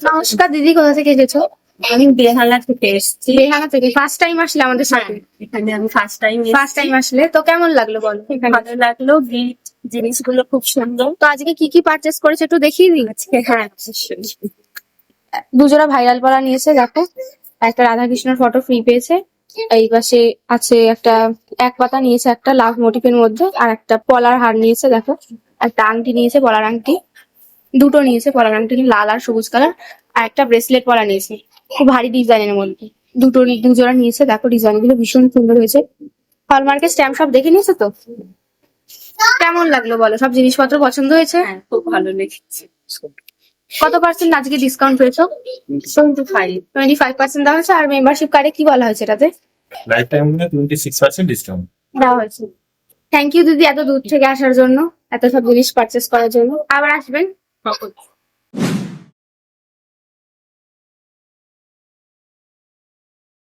নমস্কার দিদি কোথা থেকে এসেছ? আমি বেহালা থেকে এসেছি। বেহানা থেকে ফার্স্ট টাইম আসলে আমাদের সাথে। এখানে আমি ফার্স্ট টাইম ফার্স্ট টাইম আসলে। তো কেমন লাগল বলো? ভালো লাগল জিনিসগুলো খুব সুন্দর। তো আজকে কি কি পারচেস করেছে একটু দেখিয়ে দিই আজকে হ্যাঁ। দুজোড়া ভাইরাল পলা নিয়েছে দেখো। একটা রাধাকৃষ্ণর ফটো ফ্রি পেয়েছে। এই পাশে আছে একটা এক পাতা নিয়েছে একটা লাভ মোটিফের মধ্যে আর একটা পলার হার নিয়েছে দেখো। একটা আংটি নিয়েছে পলার আংটি। দুটো নিয়েছে পলার আংটি লাল আর সবুজ কালার আর একটা ব্রেসলেট পলা নিয়েছে। খুব ভারী ডিজাইনের মধ্যে। দুটো দুজোড়া নিয়েছে দেখো ডিজাইনগুলো ভীষণ সুন্দর হয়েছে। হলমার্কের স্ট্যাম্প সব দেখে নিয়েছে তো? কেমন লাগল বলো? সব জিনিসপত্র পছন্দ হয়েছে? হ্যাঁ খুব ভালো লেগেছে। কত পার্সেন্ট আজকে ডিসকাউন্ট পেয়েছ? Twenty five twenty five percent দেওয়া হয়েছে আর মেম্বারশিপ কার্ডে কি বলা হয়েছে এটাতে? Lifetime twenty six percent discount দেওয়া হয়েছে। থ্যাংক ইউ দিদি এত দূর থেকে আসার জন্য এত সব জিনিস পারচেস করার জন্য। আবার আসবেন। Qual foi?